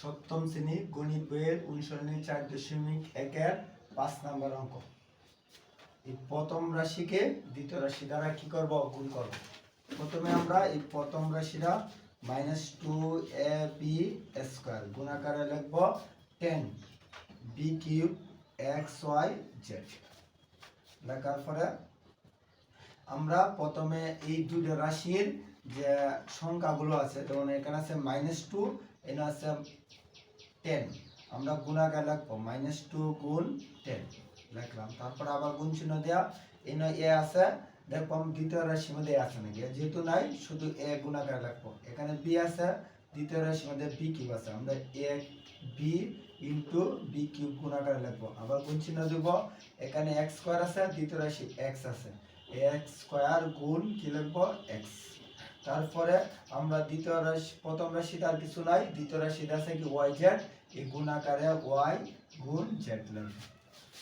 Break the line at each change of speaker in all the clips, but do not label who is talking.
সপ্তম শ্রেণি গণিত বইয়ের অনুসরণী চার দশমিক একের পাঁচ নাম্বার অঙ্ক। এই প্রথম রাশিকে দ্বিতীয় রাশি দ্বারা কি করব? গুণ করব। প্রথমে আমরা এই প্রথম রাশিটা minus two A B square গুণাকারে লিখব ten B cube X Y Z লেখার পরে আমরা প্রথমে এই দুটো রাশির যে সংখ্যাগুলো আছে, যেমন এখানে আছে মাইনাস টু এখানে আছে টেন আমরা গুণাকার লিখব মাইনাস টু গুণ টেন লিখলাম তারপর আবার গুণ চিহ্ন দেওয়া এখানে এ আছে, দেখো দ্বিতীয় রাশির মধ্যে এ আছে নাকি? যেহেতু নাই, শুধু এ গুণাকার লিখব এখানে বি আছে, দ্বিতীয় রাশির মধ্যে বি কিউব আছে। আমরা A, B into B cube গুণাকার লিখব আবার গুণ চিহ্ন দেবো, এখানে এক্স স্কোয়ার আছে, দ্বিতীয় রাশি এক্স আছে। এক্স স্কোয়ার গুণ কি লিখব এক্স তারপরে আমরা দ্বিতীয় রাশি, প্রথম রাশি তার কিছু নাই, দ্বিতীয় রাশিতে আছে কি ওয়াই জেড এই গুণ আকারে ওয়াই গুণ জেড লিখব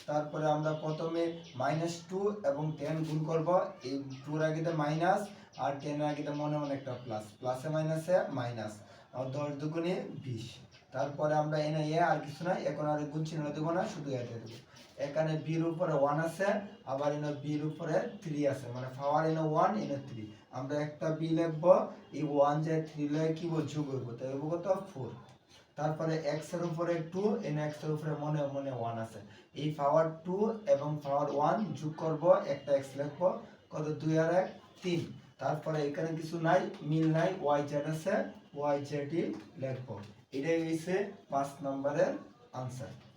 তারপরে আমরা প্রথমে মাইনাস টু এবং টেন গুণ করব, এই টুর আগে মাইনাস আর টেনের আগে মনে মনে একটা প্লাস প্লাসে মাইনাসে মাইনাস আর দশ দুগুণে বিশ। তারপরে আমরা এনে এ আর কিছু নাই, এখন আর গুণ চিহ্ন দেবো না, শুধু এতে দেবো। এখানে বির উপরে ওয়ান আছে, আবার এনে বির উপরে থ্রি আছে মানে পাওয়ার এনে ওয়ান এনে থ্রি আমরা একটা বি লিখব, এই ওয়ান যে থ্রি লেগে কি বল, যোগ করব, তাই হইব কত? ফোর তারপরে এক্সের উপরে টু এন এক্সের উপরে মনে মনে ওয়ান আছে। এই পাওয়ার টু এবং পাওয়ার ওয়ান যোগ করব, একটা এক্স লিখব, কত? দুই আর এক, তিন। তারপরে এখানে কিছু নাই, মিল নাই ওয়াই জেড আছে ওয়াই জেডই লিখব এটাই হয়েছে পাঁচ নম্বরের আনসার